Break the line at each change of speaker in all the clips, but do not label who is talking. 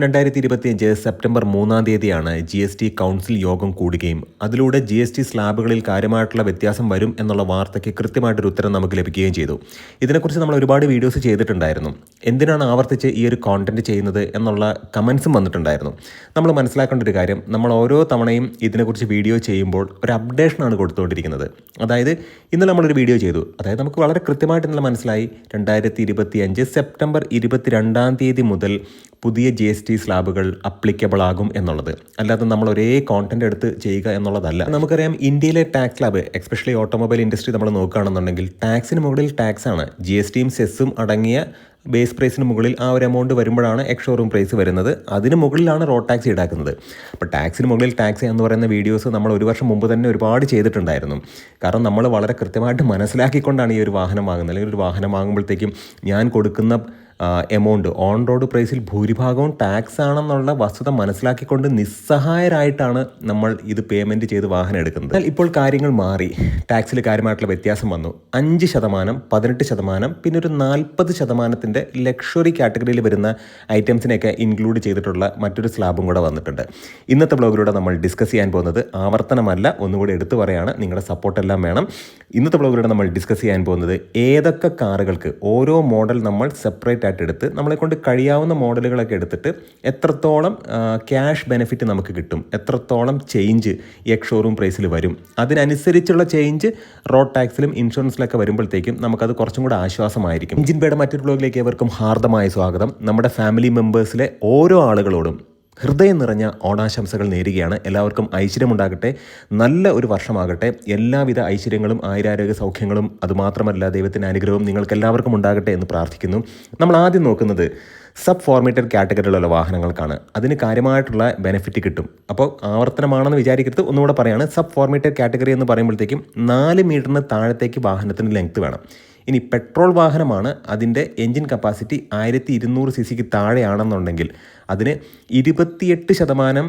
രണ്ടായിരത്തി ഇരുപത്തിയഞ്ച് സെപ്റ്റംബർ മൂന്നാം തീയതിയാണ് ജി എസ് ടി കൗൺസിൽ യോഗം കൂടുകയും അതിലൂടെ ജി എസ് ടി സ്ലാബുകളിൽ കാര്യമായിട്ടുള്ള വ്യത്യാസം വരും എന്നുള്ള വാർത്തയ്ക്ക് കൃത്യമായിട്ടൊരു ഉത്തരം നമുക്ക് ലഭിക്കുകയും ചെയ്തു. ഇതിനെക്കുറിച്ച് നമ്മൾ ഒരുപാട് വീഡിയോസ് ചെയ്തിട്ടുണ്ടായിരുന്നു. എന്തിനാണ് ആവർത്തിച്ച് ഈ ഒരു കോണ്ടന്റ് ചെയ്യുന്നത് എന്നുള്ള കമൻസും വന്നിട്ടുണ്ടായിരുന്നു. നമ്മൾ മനസ്സിലാക്കേണ്ട ഒരു കാര്യം നമ്മൾ ഓരോ തവണയും ഇതിനെക്കുറിച്ച് വീഡിയോ ചെയ്യുമ്പോൾ ഒരു അപ്ഡേഷനാണ് കൊടുത്തുകൊണ്ടിരിക്കുന്നത്. അതായത് ഇന്ന് നമ്മളൊരു വീഡിയോ ചെയ്തു. അതായത് നമുക്ക് വളരെ കൃത്യമായിട്ട് ഇന്നലെ മനസ്സിലായി. രണ്ടായിരത്തി സെപ്റ്റംബർ ഇരുപത്തിരണ്ടാം തീയതി മുതൽ പുതിയ ജി എസ് ടി സ്ലാബുകൾ അപ്ലിക്കബിൾ ആകും എന്നുള്ളത്. അല്ലാതെ നമ്മൾ ഒരേ കോണ്ടന്റ് എടുത്ത് ചെയ്യുക എന്നുള്ളതല്ല. നമുക്കറിയാം ഇന്ത്യയിലെ tax slab especially automobile industry നമ്മൾ നോക്കുകയാണെന്നുണ്ടെങ്കിൽ ടാക്സിന് മുകളിൽ ടാക്സ് ആണ്. ജി എസ് ടിയും സെസ്സും അടങ്ങിയ ബേസ് പ്രൈസിന് മുകളിൽ ആ ഒരു എമൗണ്ട് വരുമ്പോഴാണ് എക്സ് ഷോറൂം പ്രൈസ് വരുന്നത്. അതിന് മുകളിലാണ് റോഡ് ടാക്സ് ഈടാക്കുന്നത്. അപ്പോൾ ടാക്സിന് മുകളിൽ ടാക്സ് എന്ന് പറയുന്ന വീഡിയോസ് നമ്മൾ ഒരു വർഷം മുമ്പ് തന്നെ ഒരുപാട് ചെയ്തിട്ടുണ്ടായിരുന്നു. കാരണം നമ്മൾ വളരെ കൃത്യമായിട്ട് മനസ്സിലാക്കിക്കൊണ്ടാണ് ഈ ഒരു വാഹനം വാങ്ങുന്നത്. അല്ലെങ്കിൽ ഒരു വാഹനം വാങ്ങുമ്പോഴത്തേക്കും ഞാൻ കൊടുക്കുന്ന എമൗണ്ട് ഓൺ റോഡ് പ്രൈസിൽ ഭൂരിഭാഗവും ടാക്സ് ആണെന്നുള്ള വസ്തുത മനസ്സിലാക്കിക്കൊണ്ട് നിസ്സഹായരായിട്ടാണ് നമ്മൾ ഇത് പേയ്മെന്റ് ചെയ്ത് വാഹനം എടുക്കുന്നത്. എന്നാൽ ഇപ്പോൾ കാര്യങ്ങൾ മാറി. ടാക്സിൽ കാര്യമായിട്ടുള്ള വ്യത്യാസം വന്നു. അഞ്ച് ശതമാനം പതിനെട്ട് ശതമാനം പിന്നെ ഒരു നാൽപ്പത് ശതമാനത്തിന്റെ ലക്ഷറി കാറ്റഗറിയിൽ വരുന്ന ഐറ്റംസിനെയൊക്കെ ഇൻക്ലൂഡ് ചെയ്തിട്ടുള്ള മറ്റൊരു സ്ലാബും കൂടെ വന്നിട്ടുണ്ട്. ഇന്നത്തെ ബ്ലോഗിലൂടെ നമ്മൾ ഡിസ്കസ് ചെയ്യാൻ പോകുന്നത് ആവർത്തനമല്ല. ഒന്നുകൂടി എടുത്തു പറയാണ്. നിങ്ങളുടെ സപ്പോർട്ടെല്ലാം വേണം. ഇന്നത്തെ ബ്ലോഗിലൂടെ നമ്മൾ ഡിസ്കസ് ചെയ്യാൻ പോകുന്നത് ഏതൊക്കെ കാറുകൾക്ക് ഓരോ മോഡൽ നമ്മൾ സെപ്പറേറ്റ് ആയിട്ട് എടുത്ത് നമ്മളെ കൊണ്ട് കഴിയാവുന്ന മോഡലുകളൊക്കെ എടുത്തിട്ട് എത്രത്തോളം ക്യാഷ് ബെനിഫിറ്റ് നമുക്ക് കിട്ടും എത്രത്തോളം ചേഞ്ച് എക് ഷോറൂം പ്രൈസിൽ വരും. അതിനനുസരിച്ചുള്ള ചേഞ്ച് റോഡ് ടാക്സിലും ഇൻഷുറൻസിലൊക്കെ വരുമ്പോഴത്തേക്കും നമുക്കത് കുറച്ചും കൂടെ ആശ്വാസമായിരിക്കും. ഇഞ്ചിൻ പേയുടെ മറ്റൊരു ബ്ലോഗിലേക്ക് ഏവർക്കും ഹാർദമായ സ്വാഗതം. നമ്മുടെ ഫാമിലി മെമ്പേഴ്സിലെ ഓരോ ആളുകളോടും ഹൃദയം നിറഞ്ഞ ഓണാശംസകൾ നേരുകയാണ്. എല്ലാവർക്കും ഐശ്വര്യമുണ്ടാകട്ടെ. നല്ല ഒരു വർഷമാകട്ടെ. എല്ലാവിധ ഐശ്വര്യങ്ങളും ആയുരാരോഗ്യ സൗഖ്യങ്ങളും അതുമാത്രമല്ല ദൈവത്തിന്റെ അനുഗ്രഹവും നിങ്ങൾക്ക് എല്ലാവർക്കും ഉണ്ടാകട്ടെ എന്ന് പ്രാർത്ഥിക്കുന്നു. നമ്മൾ ആദ്യം നോക്കുന്നത് സബ് ഫോർമേറ്റഡ് കാറ്റഗറിയിലുള്ള വാഹനങ്ങൾക്കാണ്. അതിന് കാര്യമായിട്ടുള്ള ബെനിഫിറ്റ് കിട്ടും. അപ്പോൾ ആവർത്തനമാണെന്ന് വിചാരിക്കരുത്. ഒന്നുകൂടെ പറയുകയാണ് സബ് ഫോർമേറ്റഡ് കാറ്റഗറി എന്ന് പറയുമ്പോഴത്തേക്കും നാല് മീറ്ററിന് താഴത്തേക്ക് വാഹനത്തിന് ലെങ്ത്ത് വേണം. ഇനി പെട്രോൾ വാഹനമാണ് അതിന്റെ എൻജിൻ കപ്പാസിറ്റി ആയിരത്തി ഇരുന്നൂറ് സി സിക്ക് താഴെയാണെന്നുണ്ടെങ്കിൽ അതിന് ഇരുപത്തിയെട്ട് ശതമാനം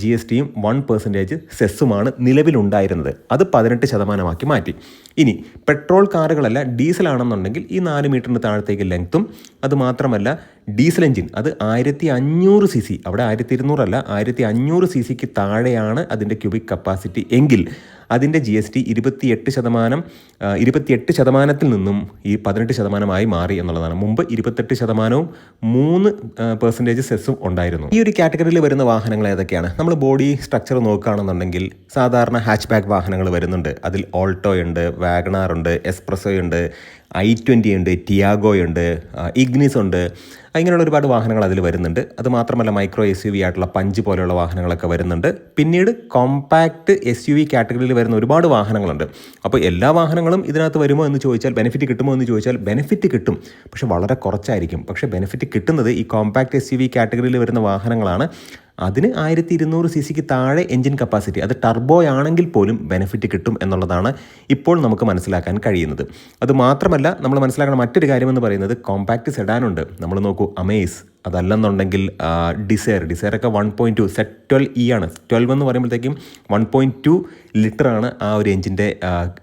ജി എസ് ടിയും വൺ പെർസെന്റേജ് സെസ്സുമാണ് നിലവിലുണ്ടായിരുന്നത്. അത് പതിനെട്ട് ശതമാനമാക്കി മാറ്റി. ഇനി പെട്രോൾ കാറുകളല്ല ഡീസലാണെന്നുണ്ടെങ്കിൽ ഈ നാല് മീറ്ററിന് താഴത്തേക്ക് ലെങ്ത്തും അതുമാത്രമല്ല ഡീസൽ എഞ്ചിൻ അത് ആയിരത്തി അഞ്ഞൂറ് സി സി അവിടെ ആയിരത്തി ഇരുന്നൂറല്ല ആയിരത്തി അഞ്ഞൂറ് സി സിക്ക് താഴെയാണ് അതിന്റെ ക്യൂബിക് കപ്പാസിറ്റി എങ്കിൽ അതിന്റെ ജി എസ് ടി ഇരുപത്തിയെട്ട് ശതമാനം ഇരുപത്തിയെട്ട് ശതമാനത്തിൽ നിന്നും ഈ പതിനെട്ട് ശതമാനമായി മാറി എന്നുള്ളതാണ്. മുമ്പ് ഇരുപത്തെട്ട് ശതമാനവും മൂന്ന് പെർസെന്റേജ് സെസ്സും ഉണ്ടായിരുന്നു. ഈ ഒരു കാറ്റഗറിയിൽ വരുന്ന വാഹനങ്ങൾ ഏതൊക്കെയാണ്? നമ്മൾ ബോഡി സ്ട്രക്ചർ നോക്കുകയാണെന്നുണ്ടെങ്കിൽ സാധാരണ ഹാച്ച് ബാക്ക് വാഹനങ്ങൾ വരുന്നുണ്ട്. അതിൽ ഓൾട്ടോ ഉണ്ട് വാഗണാർ ഉണ്ട് എസ്പ്രസോ ഉണ്ട് ഐ ട്വന്റി ഉണ്ട് ടിയാഗോ ഉണ്ട് ഇഗ്നിസ് ഉണ്ട്. ഇങ്ങനെയുള്ള ഒരുപാട് വാഹനങ്ങൾ അതിൽ വരുന്നുണ്ട്. അത് മാത്രമല്ല മൈക്രോ എസ് യു വി ആയിട്ടുള്ള പഞ്ച് പോലെയുള്ള വാഹനങ്ങളൊക്കെ വരുന്നുണ്ട്. പിന്നീട് കോമ്പാക്ട് എസ് യു വി കാറ്റഗറിയിൽ വരുന്ന ഒരുപാട് വാഹനങ്ങളുണ്ട്. അപ്പോൾ എല്ലാ വാഹനങ്ങളും ഇതിനകത്ത് വരുമോ എന്ന് ചോദിച്ചാൽ ബെനിഫിറ്റ് കിട്ടുമോ എന്ന് ചോദിച്ചാൽ ബെനിഫിറ്റ് കിട്ടും. പക്ഷെ വളരെ കുറച്ചായിരിക്കും. പക്ഷേ ബെനിഫിറ്റ് കിട്ടുന്നത് ഈ കോമ്പാക്ട് എസ് യു വി കാറ്റഗറിയിൽ വരുന്ന വാഹനങ്ങളാണ്. അതിന് ആയിരത്തി ഇരുന്നൂറ് സി സിക്ക് താഴെ എഞ്ചിൻ കപ്പാസിറ്റി അത് ടർബോ ആണെങ്കിൽ പോലും ബെനിഫിറ്റ് കിട്ടും എന്നുള്ളതാണ് ഇപ്പോൾ നമുക്ക് മനസ്സിലാക്കാൻ കഴിയുന്നത്. അത് മാത്രമല്ല നമ്മൾ മനസ്സിലാക്കുന്ന മറ്റൊരു കാര്യമെന്ന് പറയുന്നത് കോമ്പാക്റ്റ് സെഡാനുണ്ട് നമ്മൾ നോക്കൂ അമേസ് അതല്ലെന്നുണ്ടെങ്കിൽ Dzire ഡിസയറൊക്കെ one point two Z twelve E ആണ്. ട്വൽവ് എന്ന് പറയുമ്പോഴത്തേക്കും വൺ പോയിന്റ് ടു ലിറ്ററാണ് ആ ഒരു എഞ്ചിന്റെ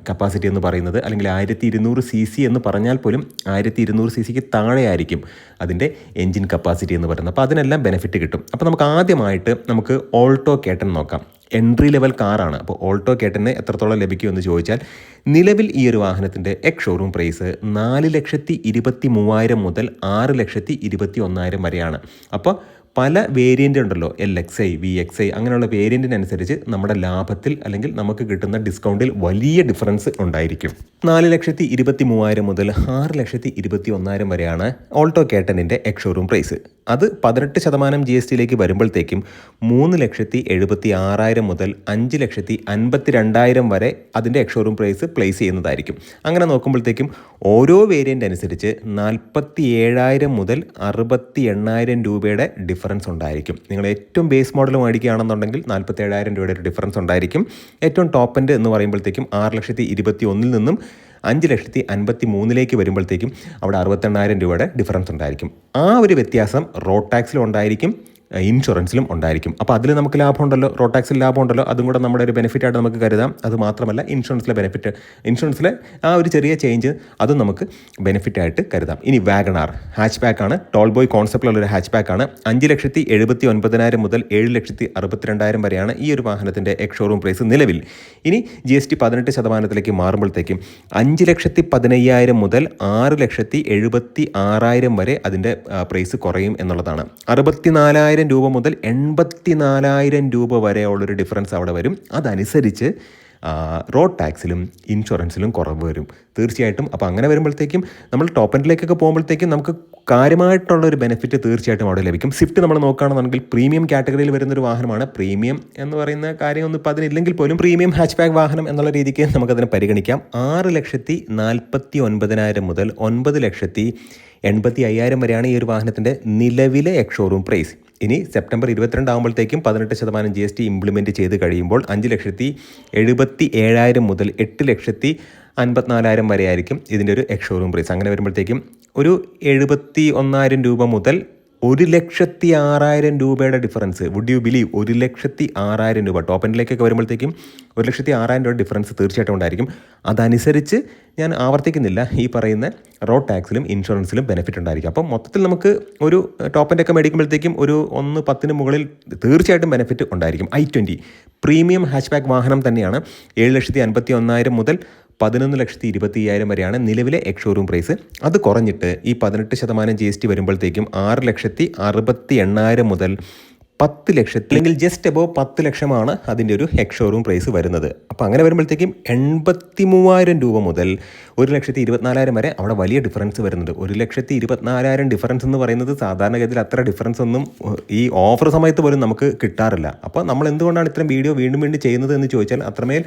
കപ്പാസിറ്റി എന്ന് പറയുന്നത്. അല്ലെങ്കിൽ ആയിരത്തി ഇരുന്നൂറ് സി സി എന്ന് പറഞ്ഞാൽ പോലും ആയിരത്തി ഇരുന്നൂറ് സി സിക്ക് താഴെയായിരിക്കും അതിന്റെ എഞ്ചിൻ കപ്പാസിറ്റി എന്ന് പറയുന്നത്. അപ്പോൾ അതിനെല്ലാം ബെനിഫിറ്റ് കിട്ടും. അപ്പോൾ നമുക്ക് ആദ്യമായിട്ട് നമുക്ക് ഓൾട്ടോ കേട്ടൻ നോക്കാം. എൻട്രി ലെവൽ കാറാണ്. അപ്പോൾ ഓൾട്ടോ കേട്ടനെ എത്രത്തോളം ലഭിക്കുമെന്ന് ചോദിച്ചാൽ നിലവിൽ ഈ ഒരു വാഹനത്തിന്റെ എക്സ് ഷോറൂം പ്രൈസ് നാല് ലക്ഷത്തി ഇരുപത്തി മൂവായിരം മുതൽ ആറ് ലക്ഷത്തി ഇരുപത്തി ഒന്നായിരം വരെയാണ്. അപ്പോൾ പല വേരിയന്റ് ഉണ്ടല്ലോ L X I V X I അങ്ങനെയുള്ള വേരിയന്റിനനുസരിച്ച് നമ്മുടെ ലാഭത്തിൽ അല്ലെങ്കിൽ നമുക്ക് കിട്ടുന്ന ഡിസ്കൗണ്ടിൽ വലിയ ഡിഫറൻസ് ഉണ്ടായിരിക്കും. നാല് ലക്ഷത്തി ഇരുപത്തി മൂവായിരം മുതൽ ആറ് ലക്ഷത്തി ഇരുപത്തി ഒന്നായിരം വരെയാണ് ഓൾട്ടോ കേട്ടനിന്റെ എക്സ് ഷോറൂം പ്രൈസ് അത് പതിനെട്ട് ശതമാനം ജി എസ് ടിയിലേക്ക് വരുമ്പോഴത്തേക്കും മൂന്ന് ലക്ഷത്തി എഴുപത്തി ആറായിരം മുതൽ അഞ്ച് ലക്ഷത്തി അൻപത്തി രണ്ടായിരം വരെ അതിന്റെ എക്ഷോറൂം പ്രൈസ് പ്ലേസ് ചെയ്യുന്നതായിരിക്കും. അങ്ങനെ നോക്കുമ്പോഴത്തേക്കും ഓരോ വേരിയന്റ് അനുസരിച്ച് നാൽപ്പത്തി ഏഴായിരം മുതൽ അറുപത്തി എണ്ണായിരം രൂപയുടെ ഡിഫറൻസ് ഉണ്ടായിരിക്കും. നിങ്ങൾ ഏറ്റവും ബേസ് മോഡൽ മേടിക്കുകയാണെന്നുണ്ടെങ്കിൽ നാൽപ്പത്തി ഏഴായിരം രൂപയുടെ ഒരു ഡിഫറൻസ് ഉണ്ടായിരിക്കും. ഏറ്റവും ടോപ്പ് എൻഡ് എന്ന് പറയുമ്പോഴത്തേക്കും ആറ് ലക്ഷത്തി ഇരുപത്തി ഒന്നിൽ നിന്നും അഞ്ച് ലക്ഷത്തി അൻപത്തി മൂന്നിലേക്ക് വരുമ്പോഴത്തേക്കും അവിടെ അറുപത്തെണ്ണായിരം രൂപയുടെ ഡിഫറൻസ് ഉണ്ടായിരിക്കും. ആ ഒരു വ്യത്യാസം റോഡ് ടാക്സിലും ഉണ്ടായിരിക്കും. ഇൻഷുറൻസിലും ഉണ്ടായിരിക്കും. അപ്പോൾ അതിൽ നമുക്ക് ലാഭമുണ്ടല്ലോ റോഡ് ടാക്സിൽ ലാഭമുണ്ടല്ലോ അതും കൂടെ നമ്മുടെ ഒരു ബെനിഫിറ്റായിട്ട് നമുക്ക് കരുതാം. അത് മാത്രമല്ല ഇൻഷുറൻസിലെ ബെനിഫിറ്റ് ഇൻഷുറൻസിലെ ആ ഒരു ചെറിയ ചേഞ്ച് അതും നമുക്ക് ബെനിഫിറ്റായിട്ട് കരുതാം. ഇനി വാഗണാർ ഹാച്ച് ആണ്. ടോൾ ബോയ് കോൺസെപ്റ്റിലുള്ള ഒരു ഹാച്ച് ആണ്. അഞ്ച് ലക്ഷത്തി എഴുപത്തി ഒൻപതിനായിരം മുതൽ ഏഴ് ലക്ഷത്തി അറുപത്തിരണ്ടായിരം വരെയാണ് ഈ ഒരു വാഹനത്തിന്റെ എക്സ് ഷോറൂം പ്രൈസ് നിലവിൽ. ഇനി ജി എസ് ടി പതിനെട്ട് ശതമാനത്തിലേക്ക് മാറുമ്പോഴത്തേക്കും അഞ്ച് ലക്ഷത്തി പതിനയ്യായിരം മുതൽ ആറ് ലക്ഷത്തി എഴുപത്തി ആറായിരം വരെ അതിന്റെ പ്രൈസ് കുറയും എന്നുള്ളതാണ്. അറുപത്തിനാലായിരം രൂപ മുതൽ എൺപത്തി നാലായിരം രൂപ വരെയുള്ളൊരു ഡിഫറൻസ് അവിടെ വരും. അതനുസരിച്ച് റോഡ് ടാക്സിലും ഇൻഷുറൻസിലും കുറവ് വരും. തീർച്ചയായിട്ടും അപ്പോൾ അങ്ങനെ വരുമ്പോഴത്തേക്കും നമ്മൾ ടോപ്പ് എൻഡിലേക്കൊക്കെ പോകുമ്പോഴത്തേക്കും നമുക്ക് കാര്യമായിട്ടുള്ള ഒരു ബെനിഫിറ്റ് തീർച്ചയായിട്ടും അവിടെ ലഭിക്കും. സ്വിഫ്റ്റ് നമ്മൾ നോക്കുകയാണെന്നുണ്ടെങ്കിൽ പ്രീമിയം കാറ്റഗറിയിൽ വരുന്നൊരു വാഹനമാണ് പ്രീമിയം എന്ന് പറയുന്ന കാര്യമൊന്നും ഇപ്പോൾ അതിനില്ലെങ്കിൽ പോലും പ്രീമിയം ഹാച്ച് ബാഗ് വാഹനം എന്നുള്ള രീതിക്ക് നമുക്കതിനെ പരിഗണിക്കാം. ആറ് ലക്ഷത്തി നാൽപ്പത്തി ഒൻപതിനായിരം മുതൽ ഒൻപത് ലക്ഷത്തി എൺപത്തി അയ്യായിരം വരെയാണ് ഈ ഒരു വാഹനത്തിന്റെ നിലവിലെ എക്സ് ഷോറൂം പ്രൈസ്. ഇനി സെപ്റ്റംബർ ഇരുപത്തിരണ്ട് ആകുമ്പോഴത്തേക്കും പതിനെട്ട് ശതമാനം ജി എസ് ടി ഇംപ്ലിമെന്റ് ചെയ്ത് കഴിയുമ്പോൾ അഞ്ച് ലക്ഷത്തി എഴുപത്തി ഏഴായിരം മുതൽ എട്ട് ലക്ഷത്തി അൻപത്തിനാലായിരം വരെ ആയിരിക്കും ഇതിന്റെ ഒരു എക്സ് ഷോറൂം പ്രൈസ്. അങ്ങനെ വരുമ്പോഴത്തേക്കും ഒരു എഴുപത്തി ഒന്നായിരം രൂപ മുതൽ ഒരു ലക്ഷത്തി ആറായിരം രൂപയുടെ ഡിഫറൻസ് വുഡ് യു ബിലീവ് ഒരു ലക്ഷത്തി ആറായിരം രൂപ. ടോപ്പ് എൻഡിലേക്കൊക്കെ വരുമ്പോഴത്തേക്കും ഒരു ലക്ഷത്തി ആറായിരം രൂപ ഡിഫറൻസ് തീർച്ചയായിട്ടും ഉണ്ടായിരിക്കും. അതനുസരിച്ച് ഞാൻ ആവർത്തിക്കുന്നില്ല. ഈ പറയുന്ന റോഡ് ടാക്സിലും ഇൻഷുറൻസിലും ബെനിഫിറ്റ് ഉണ്ടായിരിക്കും. അപ്പം മൊത്തത്തിൽ നമുക്ക് ഒരു ടോപ്പ് എൻഡൊക്കെ മേടിക്കുമ്പോഴത്തേക്കും ഒരു ഒന്ന് പത്തിന് മുകളിൽ തീർച്ചയായിട്ടും ബെനിഫിറ്റ് ഉണ്ടായിരിക്കും. ഐ ട്വന്റി പ്രീമിയം ഹാച്ച്ബാക്ക് വാഹനം തന്നെയാണ്. ഏഴ് ലക്ഷത്തി അൻപത്തി ഒന്നായിരം മുതൽ പതിനൊന്ന് ലക്ഷത്തി ഇരുപത്തി അയ്യായിരം വരെയാണ് നിലവിലെ എക്സ് ഷോറൂം പ്രൈസ്. അത് കുറഞ്ഞിട്ട് ഈ പതിനെട്ട് ശതമാനം ജി എസ് ടി വരുമ്പോഴത്തേക്കും ആറ് ലക്ഷത്തി അറുപത്തി എണ്ണായിരം മുതൽ പത്ത് ലക്ഷത്തിൽ അല്ലെങ്കിൽ ജസ്റ്റ് അബോവ് പത്ത് ലക്ഷമാണ് അതിന്റെ ഒരു എക്സ് ഷോറൂം പ്രൈസ് വരുന്നത്. അപ്പോൾ അങ്ങനെ വരുമ്പോഴത്തേക്കും എൺപത്തി മൂവായിരം രൂപ മുതൽ ഒരു ലക്ഷത്തി ഇരുപത്തിനാലായിരം വരെ അവിടെ വലിയ ഡിഫറൻസ് വരുന്നുണ്ട് ഒരു ലക്ഷത്തി ഇരുപത്തിനാലായിരം ഡിഫറൻസ് എന്ന് പറയുന്നത് സാധാരണഗതിയിൽ അത്ര ഡിഫറൻസ് ഒന്നും ഈ ഓഫർ സമയത്ത് പോലും നമുക്ക് കിട്ടാറില്ല. അപ്പോൾ നമ്മൾ എന്തുകൊണ്ടാണ് ഇത്രയും വീഡിയോ വീണ്ടും വീണ്ടും ചെയ്യുന്നത് എന്ന് ചോദിച്ചാൽ അത്രമേൽ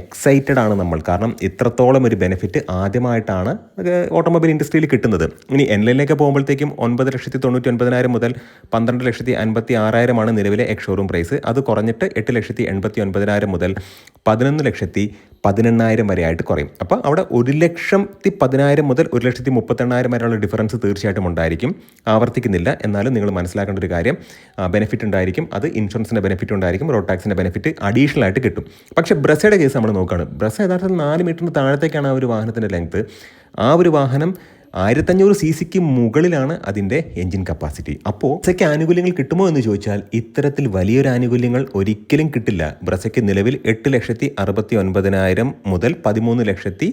എക്സൈറ്റഡ് ആണ് നമ്മൾ. കാരണം ഇത്രത്തോളം ഒരു ബെനിഫിറ്റ് ആദ്യമായിട്ടാണ് ഓട്ടോമൊബൈൽ ഇൻഡസ്ട്രിയിൽ കിട്ടുന്നത്. ഇനി എൻ എൻലൈനിലേക്ക് പോകുമ്പോഴത്തേക്കും ഒൻപത് ലക്ഷത്തി തൊണ്ണൂറ്റി ഒൻപതിനായിരം മുതൽ പന്ത്രണ്ട് ലക്ഷത്തി അൻപത്തി ആറായിരമാണ് നിലവിലെ എക്സ് ഷോറൂം പ്രൈസ് അത് കുറഞ്ഞിട്ട് എട്ട് ലക്ഷത്തി എൺപത്തി ഒൻപതിനായിരം മുതൽ പതിനൊന്ന് ലക്ഷത്തി പതിനെണ്ണായിരം വരെ ആയിട്ട് കുറയും. അപ്പോൾ അവിടെ ഒരു ലക്ഷത്തി പതിനായിരം മുതൽ ഒരു ലക്ഷത്തി മുപ്പത്തെണ്ണായിരം വരെയുള്ള ഡിഫറൻസ് തീർച്ചയായിട്ടും ഉണ്ടായിരിക്കും. ആവർത്തിക്കുന്നില്ല. എന്നാലും നിങ്ങൾ മനസ്സിലാക്കേണ്ട ഒരു കാര്യം ബെനിഫിറ്റ് ഉണ്ടായിരിക്കും. അത് ഇൻഷുറൻസിന്റെ ബെനിഫിറ്റ് ഉണ്ടായിരിക്കും. റോഡ് ടാക്സിന്റെ ബെനിഫിറ്റ് അഡീഷണൽ ആയിട്ട് കിട്ടും. പക്ഷേ ബ്രസയുടെ കേസ് നമ്മൾ നോക്കുകയാണ്. ബ്രസ് യഥാർത്ഥത്തിൽ നാല് മീറ്ററിന് താഴത്തേക്കാണ് ആ ഒരു വാഹനത്തിന്റെ ലെങ്ത് ആ ഒരു വാഹനം ആയിരത്തഞ്ഞൂറ് സി സിക്ക് മുകളിലാണ് അതിന്റെ എൻജിൻ കപ്പാസിറ്റി. അപ്പോൾ ബ്രസയ്ക്ക് ആനുകൂല്യങ്ങൾ കിട്ടുമോ എന്ന് ചോദിച്ചാൽ ഇത്തരത്തിൽ വലിയൊരു ആനുകൂല്യങ്ങൾ ഒരിക്കലും കിട്ടില്ല. ബ്രസയ്ക്ക് നിലവിൽ എട്ട് ലക്ഷത്തി അറുപത്തി ഒൻപതിനായിരം മുതൽ പതിമൂന്ന് ലക്ഷത്തി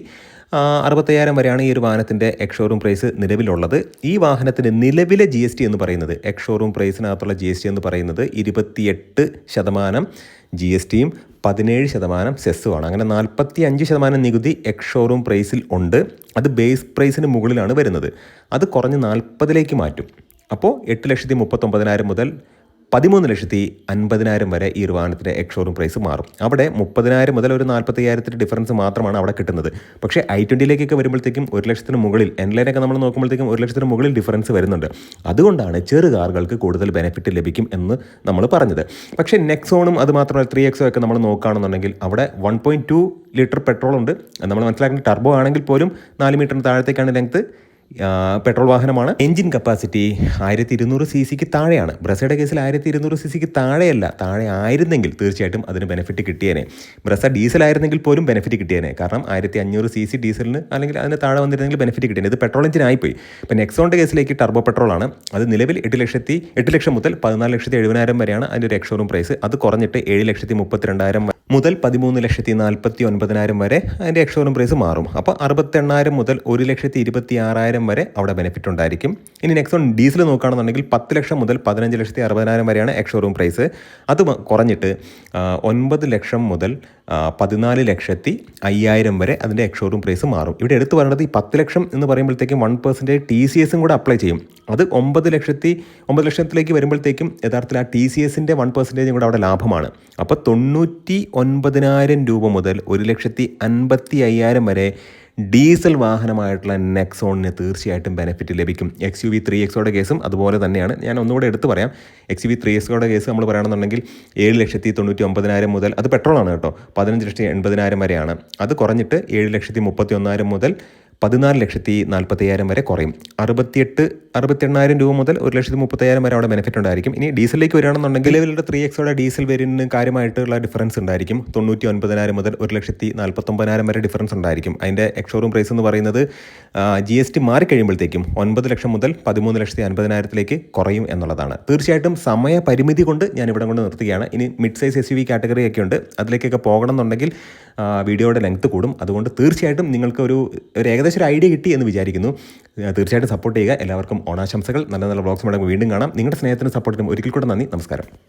അറുപത്തയ്യായിരം വരെയാണ് ഈ ഒരു വാഹനത്തിന്റെ എക്സ് ഷോറൂം പ്രൈസ് നിലവിലുള്ളത്. ഈ വാഹനത്തിന്റെ നിലവിലെ ജി എസ് ടി എന്ന് പറയുന്നത് എക്സ് ഷോറൂം പ്രൈസിനകത്തുള്ള ജി എസ് ടി എന്ന് പറയുന്നത് ഇരുപത്തിയെട്ട് ശതമാനം ജി എസ് ടിയും പതിനേഴ് ശതമാനം സെസ്സുമാണ് അങ്ങനെ നാൽപ്പത്തി അഞ്ച് ശതമാനം നികുതി എക്സ് ഷോറൂം പ്രൈസിൽ ഉണ്ട്. അത് ബേസ് പ്രൈസിന് മുകളിലാണ് വരുന്നത്. അത് കുറഞ്ഞ് നാൽപ്പതിലേക്ക് മാറ്റും. അപ്പോൾ എട്ട് ലക്ഷത്തി മുപ്പത്തൊമ്പതിനായിരം മുതൽ പതിമൂന്ന് ലക്ഷത്തി അൻപതിനായിരം വരെ ഈ ഒരു വാഹനത്തിന്റെ എക്സ് പ്രൈസ് മാറും. അവിടെ മുപ്പതിനായിരം മുതൽ ഒരു നാൽപ്പത്തയ്യായിരത്തിന്റെ ഡിഫറൻസ് മാത്രമാണ് അവിടെ കിട്ടുന്നത്. പക്ഷേ ഐ ട്വന്റിയിലേക്കൊക്കെ വരുമ്പോഴത്തേക്കും ഒരു ലക്ഷത്തിന് മുകളിൽ എൻലൈനൊക്കെ നമ്മൾ നോക്കുമ്പോഴത്തേക്കും ഒരു ലക്ഷത്തിന് മുകളിൽ ഡിഫറൻസ് വരുന്നുണ്ട്. അതുകൊണ്ടാണ് ചെറു കാറുകൾക്ക് കൂടുതൽ ബെനിഫിറ്റ് ലഭിക്കും എന്ന് നമ്മൾ പറഞ്ഞത്. പക്ഷേ നെക്സോണും അത് മാത്രമല്ല ത്രീ എക്സോ ഒക്കെ നമ്മൾ നോക്കുകയാണെന്നുണ്ടെങ്കിൽ അവിടെ one point two litre petrol ഉണ്ട് നമ്മൾ മനസ്സിലാക്കുന്ന ടർബോ ആണെങ്കിൽ പോലും നാല് മീറ്ററിന് താഴത്തേക്കാണ് ലെങ്ത് പെട്രോൾ വാഹനമാണ്. എഞ്ചിൻ കപ്പാസിറ്റി ആയിരത്തി ഇരുന്നൂറ് സി സിക്ക് താഴെയാണ്. ബ്രസയുടെ കേസിൽ ആയിരത്തി ഇരുന്നൂറ് സി സിക്ക് താഴെയല്ല. താഴെ ആയിരുന്നെങ്കിൽ തീർച്ചയായിട്ടും അതിന് ബെനിഫിറ്റ് കിട്ടിയേനെ. ബ്രസ ഡീസൽ ആയിരുന്നെങ്കിൽ പോലും ബെനിഫിറ്റ് കിട്ടിയേനെ. കാരണം ആയിരത്തി അഞ്ഞൂറ് സി സി ഡീസലിന് അല്ലെങ്കിൽ അതിന് താഴെ വന്നിരുന്നെങ്കിൽ ബെനിഫിറ്റ് കിട്ടിയേനെ. ഇത് പെട്രോൾ എഞ്ചിൻ ആയിപ്പോയി. ഇപ്പം നെക്സോണിന്റെ കേസിലേക്ക് ടർബോ പെട്രോൾ ആണ്. അത് നിലവിൽ എട്ട് ലക്ഷത്തി എട്ട് ലക്ഷം മുതൽ പതിനാല് ലക്ഷത്തി എഴുപതിനായിരം വരെയാണ് അതിന്റെ ഒരു എക്സോറും പ്രൈസ് അത് കുറഞ്ഞിട്ട് ഏഴ് ലക്ഷത്തി മുപ്പത്തിരണ്ടായിരം മുതൽ പതിമൂന്ന് ലക്ഷത്തി നാൽപ്പത്തി ഒൻപതിനായിരം വരെ അതിന്റെ എക്സോറും പ്രൈസ് മാറും. അപ്പോൾ അറുപത്തെണ്ണായിരം മുതൽ ഒരു ലക്ഷത്തി ഇരുപത്തി ആറായിരം വരെ അവിടെ ബെനിഫിറ്റ് ഉണ്ടായിരിക്കും. ഇനി നെക്സോൺ ഡീസൽ നോക്കുകയാണെന്നുണ്ടെങ്കിൽ പത്ത് ലക്ഷം മുതൽ പതിനഞ്ച് ലക്ഷത്തി അറുപതിനായിരം വരെയാണ് എക്സ് ഷോറൂം പ്രൈസ് അത് കുറഞ്ഞിട്ട് ഒൻപത് ലക്ഷം മുതൽ പതിനാല് ലക്ഷത്തി അയ്യായിരം വരെ അതിന്റെ എക്സ് ഷോറൂം പ്രൈസ് മാറും. ഇവിടെ എടുത്തു പറയുന്നത് ഈ പത്ത് ലക്ഷം എന്ന് പറയുമ്പോഴത്തേക്കും വൺ പെർസെന്റേജ് ടി സി എസും കൂടെ അപ്ലൈ ചെയ്യും. അത് ഒമ്പത് ലക്ഷത്തി ഒമ്പത് ലക്ഷത്തിലേക്ക് വരുമ്പോഴത്തേക്കും യഥാർത്ഥത്തിൽ ആ ടി സി എസിന്റെ വൺ പെർസെന്റേജും കൂടെ അവിടെ ലാഭമാണ്. അപ്പോൾ തൊണ്ണൂറ്റി ഒൻപതിനായിരം രൂപ മുതൽ ഒരു ലക്ഷത്തി അൻപത്തി അയ്യായിരം വരെ ഡീസൽ വാഹനമായിട്ടുള്ള നെക്സോണിന് തീർച്ചയായിട്ടും ബെനിഫിറ്റ് ലഭിക്കും. എക്സ് യു വി ത്രീ എക്സോയുടെ കേസും അതുപോലെ തന്നെയാണ്. ഞാൻ ഒന്നുകൂടെ എടുത്ത് പറയാം. എക്സ് യു വി ത്രീ എക്സോയുടെ കേസ് നമ്മൾ പറയുകയാണെന്നുണ്ടെങ്കിൽ ഏഴ് ലക്ഷത്തി തൊണ്ണൂറ്റി ഒമ്പതിനായിരം മുതൽ അത് പെട്രോളാണ് കേട്ടോ. പതിനഞ്ച് ലക്ഷത്തി എൺപതിനായിരം വരെയാണ്. അത് കുറഞ്ഞിട്ട് ഏഴ് ലക്ഷത്തി മുപ്പത്തി ഒന്നായിരം മുതൽ പതിനാല് ലക്ഷത്തി നാൽപ്പത്തയ്യായിരം വരെ കുറയും. അറുപത്തിയെട്ട് അറുപത്തെണ്ണായിരം രൂപ മുതൽ ഒരു ലക്ഷത്തി മുപ്പത്തയ്യായിരം വരെ അവിടെ ബെനിഫിറ്റ് ഉണ്ടായിരിക്കും. ഇനി ഡീസലിലേക്ക് വരികയാണെന്നുണ്ടെങ്കിൽ നിലവിലുള്ള ത്രീ എക്സോടെ ഡീസൽ വേരിയന്റിന് കാര്യമായിട്ടുള്ള ഡിഫറൻസ് ഉണ്ടായിരിക്കും. തൊണ്ണൂറ്റി ഒൻപതിനായിരം മുതൽ ഒരു ലക്ഷത്തി നാൽപ്പത്തൊമ്പതിനായിരം വരെ ഡിഫറൻസ് ഉണ്ടായിരിക്കും. അതിന്റെ എക്സോറൂം പ്രൈസ് എന്ന് പറയുന്നത് ജി എസ് ടി മാറിക്കഴിയുമ്പോഴത്തേക്കും ഒൻപത് ലക്ഷം മുതൽ പതിമൂന്ന് ലക്ഷത്തി അൻപതിനായിരത്തിലേക്ക് കുറയും എന്നുള്ളതാണ്. തീർച്ചയായിട്ടും സമയ പരിമിതി കൊണ്ട് ഞാൻ ഇവിടെ കൊണ്ട് നിർത്തുകയാണ്. ഇനി mid size S U V category ഒക്കെ ഉണ്ട്. അതിലേക്കൊക്കെ പോകണം എന്നുണ്ടെങ്കിൽ വീഡിയോയുടെ ലെങ്ത് കൂടും. അതുകൊണ്ട് തീർച്ചയായിട്ടും നിങ്ങൾക്ക് ഒരു ഒരു ഏകദേശം ഒരു ഐഡിയ കിട്ടി എന്ന് വിചാരിക്കുന്നു. തീർച്ചയായിട്ടും സപ്പോർട്ട് ചെയ്യുക. എല്ലാവർക്കും ഓണാശംസകൾ. നല്ല നല്ല വ്ളോഗ്സ് വീണ്ടും കാണാം. നിങ്ങളുടെ സ്നേഹത്തിനും സപ്പോർട്ടിനും ഒരിക്കൽ കൂടെ നന്ദി. നമസ്കാരം.